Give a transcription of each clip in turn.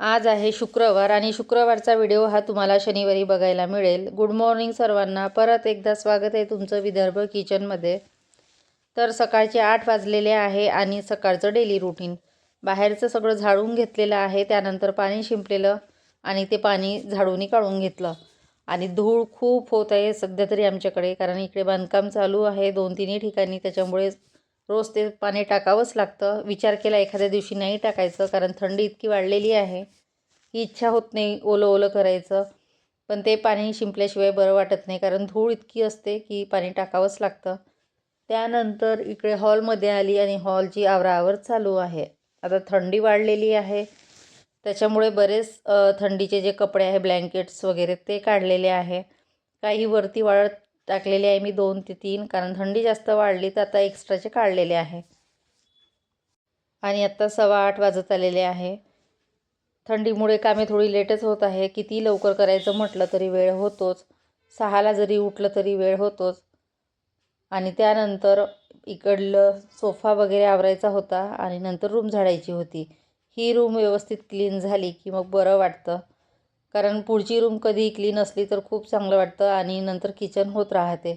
आज आहे शुक्रवार आणि शुक्रवारचा व्हिडिओ हा तुम्हाला शनिवारी बघायला मिळेल. गुड मॉर्निंग सर्वांना. परत एकदा स्वागत आहे तुमचं विदर्भ किचनमध्ये. तर सकाळचे आठ वाजलेले आहे आणि सकाळचं डेली रुटीन बाहेरचं सगळं झाडून घेतलेलं आहे त्यानंतर पाणी शिंपलेलं आणि ते पाणी झाडूनी काढून घेतलं. आणि धूळ खूप होत आहे सध्या तरी आमच्याकडे कारण इकडे बांधकाम चालू आहे दोन तिन्ही ठिकाणी त्याच्यामुळे रोज ते पाणी टाकावंच लागतं. विचार केला एखाद्या दिवशी नाही टाकायचं कारण थंडी इतकी वाढलेली आहे. की इच्छा होत नाही ओलं ओलं करायचं. पण ते पाणी शिंपल्याशिवाय बरं वाटत नाही कारण धूळ इतकी असते की पाणी टाकावंच लागतं. त्यानंतर इकडे हॉलमध्ये आली आणि हॉलची आवराआवर चालू आहे. आता थंडी वाढलेली आहे. त्याच्यामुळे बरेच थंडीचे जे कपडे आहे ब्लँकेट्स वगैरे ते काढलेले आहे. काही वरती वाळत टाकलेले आहे मी दोन ते तीन कारण थंडी जास्त वाढली तर आता एक्स्ट्राचे काढलेले आहे. आणि आत्ता सव्वा आठ वाजत आलेले आहे. थंडीमुळे कामे थोडी लेटच होत आहे. किती लवकर करायचं म्हटलं तरी वेळ होतोच. सहाला जरी उठलं तरी वेळ होतोच. आणि त्यानंतर इकडलं सोफा वगैरे आवरायचा होता आणि नंतर रूम झाडायची होती. ही रूम व्यवस्थित क्लीन झाली की मग बरं वाटतं. कारण पुढची रूम कधी क्लीन असली तर खूप चांगलं वाटतं आणि नंतर किचन होत राहते.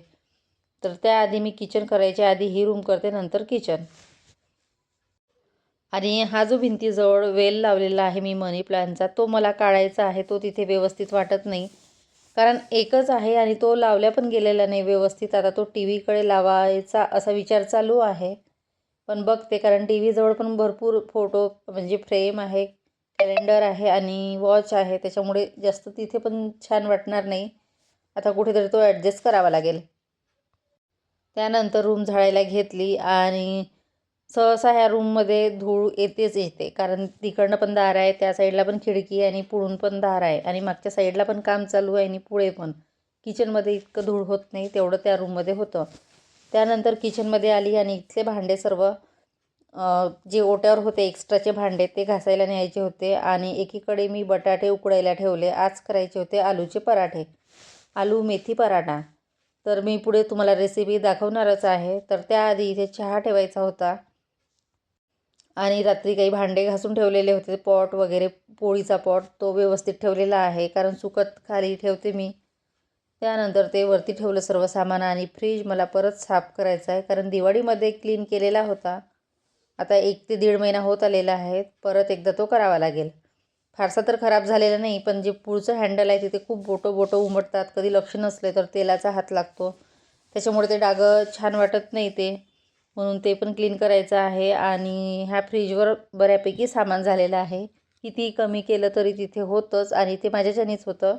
तर त्याआधी मी किचन करायच्या आधी ही रूम करते नंतर किचन आणि हा जो भिंतीजवळ वेल लावलेला आहे मी मनी प्लांटचा तो मला काढायचा आहे तो तिथे व्यवस्थित वाटत नाही. कारण एकच आहे आणि तो लावल्या पण गेलेला नाही व्यवस्थित. आता तो टी व्हीकडे लावायचा असा विचार चालू आहे. पण बघते कारण टी व्हीजवळ पण भरपूर फोटो म्हणजे फ्रेम आहे. कॅलेंडर आहे आणि वॉच आहे त्याच्यामुळे जास्त तिथे पण छान वाटणार नाही. आता कुठेतरी तो ॲडजस्ट करावा लागेल. त्यानंतर रूम झाडायला घेतली आणि सहसा ह्या रूममध्ये धूळ येतेच येते. कारण तिकडनं पण दार आहे त्या साईडला पण खिडकी आहे आणि पुढून पण दार आहे. आणि मागच्या साईडला पण काम चालू आहे आणि पुढे पण. किचनमध्ये इतकं धूळ होत नाही तेवढं त्या रूममध्ये होतं. त्यानंतर किचनमध्ये आली आणि इथले भांडे सर्व जे ओट्यावर होते एक्स्ट्राचे भांडे ते घासायला न्यायचे होते आणि एकीकडे मी बटाटे उकडायला ठेवले. आज करायचे होते आलूचे पराठे. आलू मेथी पराठा. तर मी पुढे तुम्हाला रेसिपी दाखवणारच आहे. तर त्याआधी इथे चहा ठेवायचा होता. आणि रात्री काही भांडे घासून ठेवलेले होते. पॉट वगैरे पोळीचा पॉट तो व्यवस्थित ठेवलेला आहे. कारण सुकत खाली ठेवते मी. त्यानंतर ते वरती ठेवलं सर्व सामान आणि फ्रीज मला परत साफ करायचा आहे. कारण दिवाळीमध्ये क्लीन केलेला होता. आता एक ते दीड महिना होत आलेला आहे परत एकदा तो करावा लागेल. फारसा तर खराब झालेला नाही पण जे पुढचं हँडल आहे तिथे खूप बोटं बोटं उमटतात. कधी लक्ष नसले तर तेलाचा हात लागतो. त्याच्यामुळे ते डागं छान वाटत नाही ते. म्हणून ते पण क्लीन करायचं आहे आणि ह्या फ्रीजवर बऱ्यापैकी सामान झालेलं आहे. किती कमी केलं तरी तिथे होतंच आणि ते माझ्याच्यानीच होतं.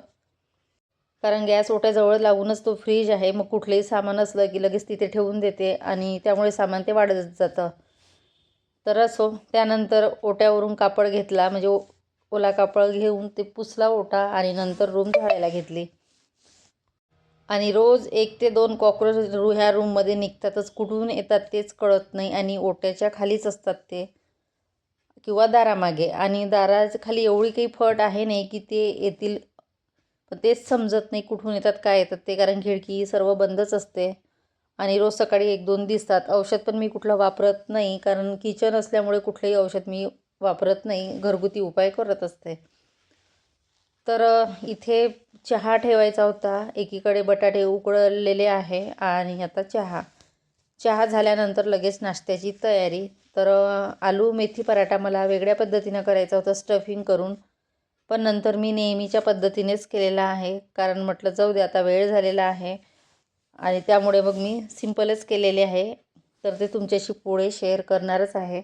कारण गॅस ओट्याजवळ लागूनच तो फ्रीज आहे. मग कुठलंही सामान असलं की लगेच तिथे ठेवून देते आणि त्यामुळे सामान ते वाढत जातं. तर असो त्यानंतर ओट्यावरून कापड घेतला म्हणजे ओला कापड घेऊन ते पुसला ओटा आणि नंतर रूम झाडायला घेतली. आणि रोज एक ते दोन कॉक्रोच रू ह्या रूममध्ये निघतातच कुठून येतात तेच कळत नाही आणि ओट्याच्या खालीच असतात ते किंवा दारामागे. आणि दाराच्या खाली एवढी काही फट आहे नाही की ते येतील पण तेच समजत नाही कुठून येतात काय येतात ते कारण खिडकी सर्व बंदच असते. आणि रोज सकाळी एक दोन दिसतात. औषध पण मी कुठलं वापरत नाही कारण किचन असल्यामुळे कुठलंही औषध मी वापरत नाही. घरगुती उपाय करत असते. तर इथे चहा ठेवायचा होता. एकीकडे बटाटे उकळलेले आहे आणि आता चहा. चहा झाल्यानंतर लगेच नाश्त्याची तयारी. तर आलू मेथी पराठा मला वेगळ्या पद्धतीनं करायचा होता स्टफिंग करून. पण नंतर मी नेहमीच्या पद्धतीनेच केलेला आहे. कारण म्हटलं जाऊ दे आता वेळ झालेला आहे. आणि त्यामुळे मग मी सिम्पलच केलेले आहे. तर ते तुमच्याशी पुढे शेअर करणारच आहे.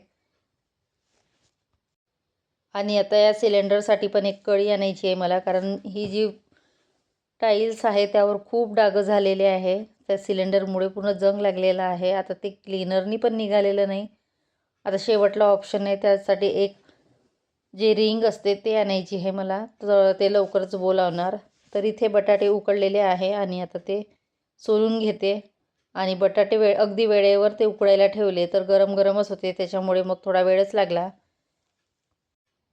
आणि आता या सिलेंडरसाठी पण एक कळी आणायची आहे मला कारण ही जी टाईल्स आहे त्यावर खूप डागं झालेले आहे. त्या सिलेंडरमुळे पूर्ण जंग लागलेला आहे. आता ते क्लीनरनी पण निघालेलं नाही. आता शेवटला ऑप्शन आहे. त्यासाठी एक जे रिंग असते ते आणायची आहे मला. तर ते लवकरच बोलावणार. तर इथे बटाटे उकडलेले आहे आणि आता ते सोलून घेते आणि बटाटे वेळ अगदी वेळेवर ते उकडायला ठेवले तर गरम गरमच होते. त्याच्यामुळे मग थोडा वेळच लागला.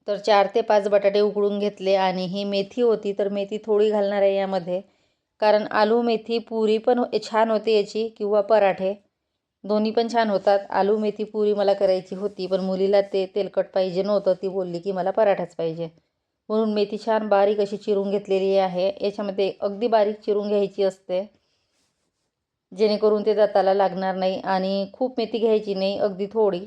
तर चार ते पाच बटाटे उकळून घेतले आणि ही मेथी होती तर मेथी थोडी घालणार आहे यामध्ये. कारण आलू मेथी पुरी पण छान होते याची किंवा पराठे. दोन्ही पण छान होतात. आलू मेथी पुरी मला करायची होती पण मुलीला ते तेलकट पाहिजे नव्हतं. ती बोलली की मला पराठाच पाहिजे. म्हणून मेथी छान बारीक अशी चिरून घेतलेली आहे. याच्यामध्ये अगदी बारीक चिरून घ्यायची असते. जेणेकरून ते दाताला लागणार नाही आणि खूप मेथी घ्यायची नाही अगदी थोडी.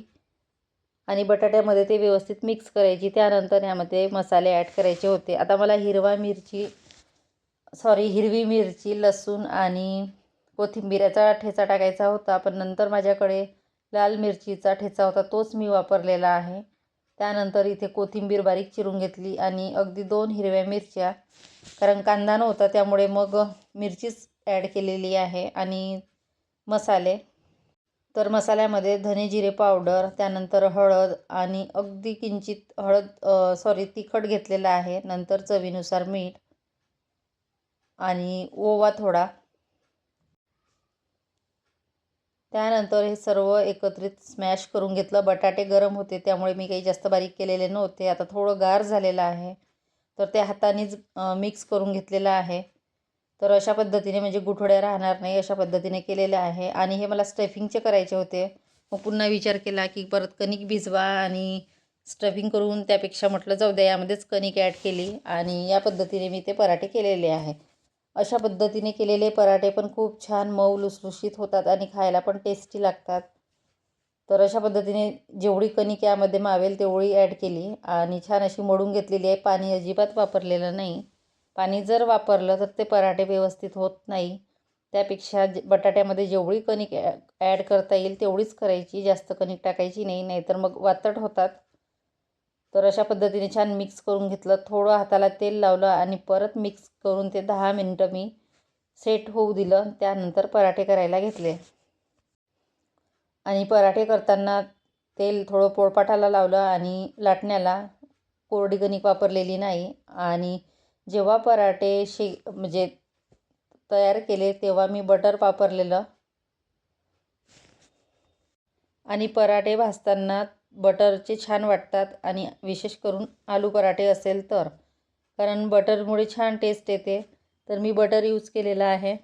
आणि बटाट्यामध्ये ते व्यवस्थित मिक्स करायची त्यानंतर यामध्ये मसाले ॲड करायचे होते. आता मला हिरवा मिरची सॉरी हिरवी मिरची लसूण आणि कोथिंबीराचा ठेचा टाकायचा होता पण नंतर माझ्याकडे लाल मिरचीचा ठेचा होता तोच मी वापरलेला आहे. त्यानंतर इथे कोथिंबीर बारीक चिरून घेतली आणि अगदी दोन हिरव्या मिरच्या कारण कांदा नव्हता त्यामुळे मग मिरचीच ॲड केलेली आहे आणि मसाले. तर मसाल्यामध्ये धने जिरे पावडर त्यानंतर हळद आणि अगदी किंचित हळद सॉरी तिखट घेतलेलं आहे. नंतर चवीनुसार मीठ आणि ओवा थोडा. त्यानंतर हे सर्व एकत्रित स्मॅश करून घेतलं. बटाटे गरम होते त्यामुळे मी काही जास्त बारीक केलेले नव्हते. आता थोडं गार झालेलं आहे. तर ते हातानेच मिक्स करून घेतलेलं आहे. तर अशा पद्धतीने म्हणजे गुठोड्या राहणार नाही अशा पद्धतीने केलेले आहे. आणि हे मला स्टफिंगचे करायचे होते. मग पुन्हा विचार केला की परत कणिक भिजवा आणि स्टफिंग करून त्यापेक्षा म्हटलं जाऊ द्या यामध्येच कणिक ॲड केली आणि या पद्धतीने मी ते पराठे केलेले आहे. अशा पद्धतीने केलेले पराठे पण खूप छान मऊ लुसलुशीत होतात आणि खायला पण टेस्टी लागतात. तर अशा पद्धतीने जेवढी कणिक यामध्ये मावेल तेवढी ॲड केली आणि छान अशी मडून घेतलेली आहे. पाणी अजिबात वापरलेलं नाही. पाणी जर वापरलं तर ते पराठे व्यवस्थित होत नाही. त्यापेक्षा ज बटाट्यामध्ये जेवढी कणिक ॲड करता येईल तेवढीच करायची जास्त कणिक टाकायची नाही नाहीतर मग वातट होतात. तर अशा पद्धतीने छान मिक्स करून घेतलं थोडं हाताला तेल लावलं आणि परत मिक्स करून ते दहा मिनटं मी सेट होऊ दिलं त्यानंतर पराठे करायला घेतले. आणि पराठे करताना तेल थोडं पोळपाटाला लावलं आणि लाटण्याला कोरडी कणिक वापरलेली नाही आणि जेव्हा पराठे शि म्हणजे तयार केले तेव्हा मी बटर वापरलेलं. आणि पराठे भाजताना बटरचे छान वाटतात आणि विशेष करून आलू पराठे असेल तर. कारण बटरमुळे छान टेस्ट येते. तर मी बटर यूज केलेलं आहे.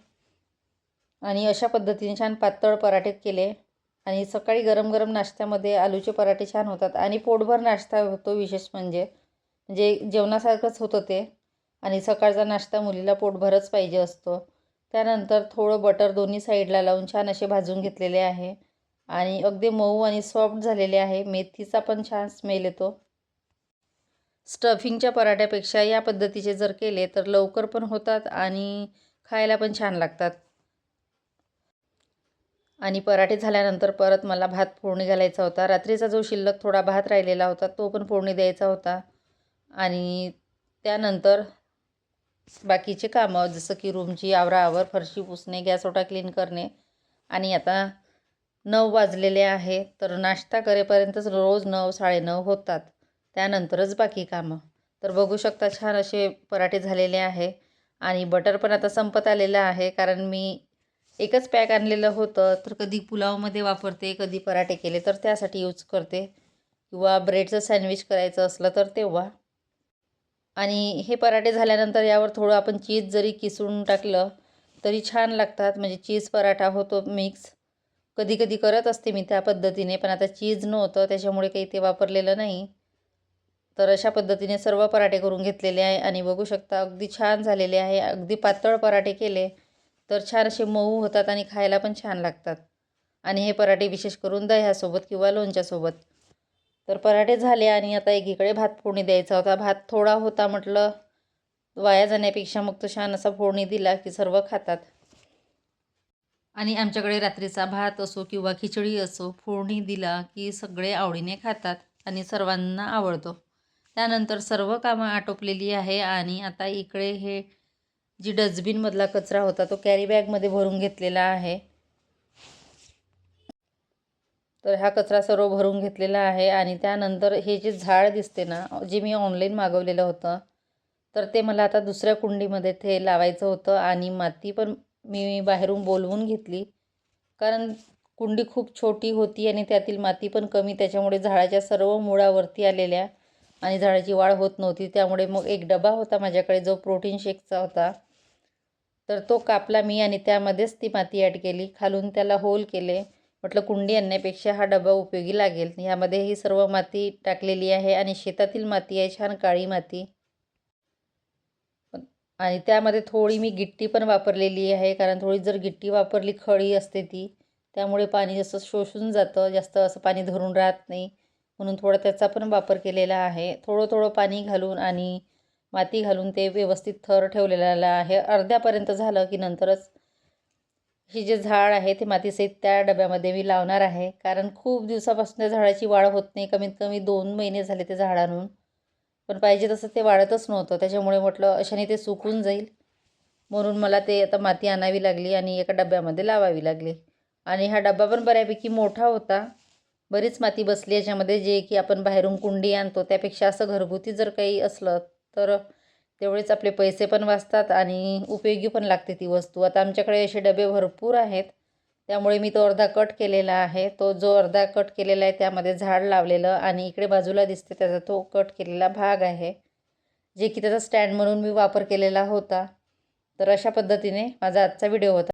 आणि अशा पद्धतीने छान पातळ पराठे केले. आणि सकाळी गरम गरम नाश्त्यामध्ये आलूचे पराठे छान होतात. आणि पोटभर नाश्ता होतो विशेष म्हणजे. म्हणजे जेवणासारखंच होतं ते. आणि सकाळचा नाश्ता मुलीला पोटभरच पाहिजे असतो. त्यानंतर थोडं बटर दोन्ही साईडला लावून छान असे भाजून घेतलेले आहे. आणि अगदी मऊ आणि सॉफ्ट झालेले आहे. मेथीचा पण छान स्मेल येतो. स्टफिंगच्या पराठ्यापेक्षा या पद्धतीचे जर केले तर लवकर पण होतात आणि खायला पण छान लागतात. आणि पराठे झाल्यानंतर परत मला भात फोडणी घालायचा होता. रात्रीचा जो शिल्लक थोडा भात राहिलेला होता तो पण फोडणी द्यायचा होता. आणि त्यानंतर बाकीचे कामं जसं की रूमची आवराआवर फरशी पुसणे गॅस ओटा क्लीन करणे. आणि आता नऊ वाजलेले आहे तर नाश्ता करेपर्यंतच रोज नऊ साडेनऊ होतात. त्यानंतरच बाकी कामं. तर बघू शकता छान असे पराठे झालेले आहे. आणि बटर पण आता संपत आलेलं आहे कारण मी एकच पॅक आणलेलं होतं. तर कधी पुलावमध्ये वापरते कधी पराठे केले तर त्यासाठी यूज करते. किंवा ब्रेडचं सँडविच करायचं असलं तर तेव्हा. आणि हे पराठे झाल्यानंतर यावर थोडं आपण चीज जरी किसून टाकलं तरी छान लागतात. म्हणजे चीज पराठा होतो मिक्स. कधी कधी करत असते मी त्या पद्धतीने पण आता चीज नव्हतं त्याच्यामुळे काही ते वापरलेलं नाही. तर अशा पद्धतीने सर्व पराठे करून घेतलेले आहे आणि बघू शकता अगदी छान झालेले आहे. अगदी पातळ पराठे केले तर छान असे मऊ होतात आणि खायला पण छान लागतात. आणि हे पराठे विशेष करून दह्यासोबत किंवा लोणच्यासोबत. तर पराठे झाले आणि आता एकीकडे भात फोडणी द्यायचा. होता भात थोडा होता म्हटलं वाया जाण्यापेक्षा मग तो छान असा फोडणी दिला की सर्व खातात. आणि आमच्याकडे रात्रीचा भात असो किंवा खिचडी असो फोडणी दिला की सगळे आवडीने खातात आणि सर्वांना आवडतो. त्यानंतर सर्व कामं आटोपलेली आहे आणि आता इकडे हे जी डस्टबिनमधला कचरा होता तो कॅरी बॅगमध्ये भरून घेतलेला आहे. तर हा कचरा सर्व भरून घेतलेला आहे आणि त्यानंतर हे जे झाड दिसते ना जे मी ऑनलाईन मागवलेलं होतं तर ते मला आता दुसऱ्या कुंडीमध्ये ते लावायचं होतं आणि माती पण मी बाहेरून बोलवून घेतली. कारण कुंडी खूप छोटी होती आणि त्यातील माती पण कमी त्याच्यामुळे झाडाच्या सर्व मुळावरती आलेल्या आणि झाडाची वाढ होत नव्हती. त्यामुळे मग एक डबा होता माझ्याकडे जो प्रोटीन शेकचा होता. तर तो कापला मी आणि त्यामध्येच ती माती ॲड केली. खालून त्याला होल केले. म्हटलं कुंडी आणण्यापेक्षा हा डबा उपयोगी लागेल. ह्यामध्ये ही सर्व माती टाकलेली आहे आणि शेतातील माती आहे छान काळी माती. आणि त्यामध्ये थोडी मी गिट्टी पण वापरलेली आहे कारण थोडी जर गिट्टी वापरली खळी असते ती त्यामुळे पाणी जास्त शोषून जातं जास्त असं पाणी धरून राहत नाही. म्हणून थोडा त्याचा पण वापर केलेला आहे. थोडं थोडं पाणी घालून आणि माती घालून ते व्यवस्थित थर ठेवलेला आहे. अर्ध्यापर्यंत झालं की नंतरच ही जे झाड आहे ते मातीसहित त्या डब्यामध्ये मी लावणार आहे. कारण खूप दिवसापासून त्या झाडाची वाढ होत नाही. कमीत कमी दोन महिने झाले ते झाड आणून पण पाहिजे तसं ते वाढतच नव्हतं. त्याच्यामुळे म्हटलं अशाने ते सुकून जाईल. म्हणून मला ते आता माती आणावी लागली आणि एका डब्यामध्ये लावावी लागली. आणि हा डब्बा पण बऱ्यापैकी मोठा होता. बरीच माती बसली याच्यामध्ये. जे की आपण बाहेरून कुंडी आणतो त्यापेक्षा असं घरगुती जर काही असलं तर तेवढेच आपले पैसे पण वाचतात आणि उपयोगी पण लागते ती वस्तू. आता आमच्याकडे असे डबे भरपूर आहेत. त्यामुळे मी तो अर्धा कट केलेला आहे. तो जो अर्धा कट केलेला आहे त्यामध्ये झाड लावलेलं आणि इकडे बाजूला दिसते त्याचा तो कट केलेला भाग आहे जे की त्याचा स्टँड म्हणून मी वापर केलेला होता. तर अशा पद्धतीने माझा आजचा व्हिडिओ होता.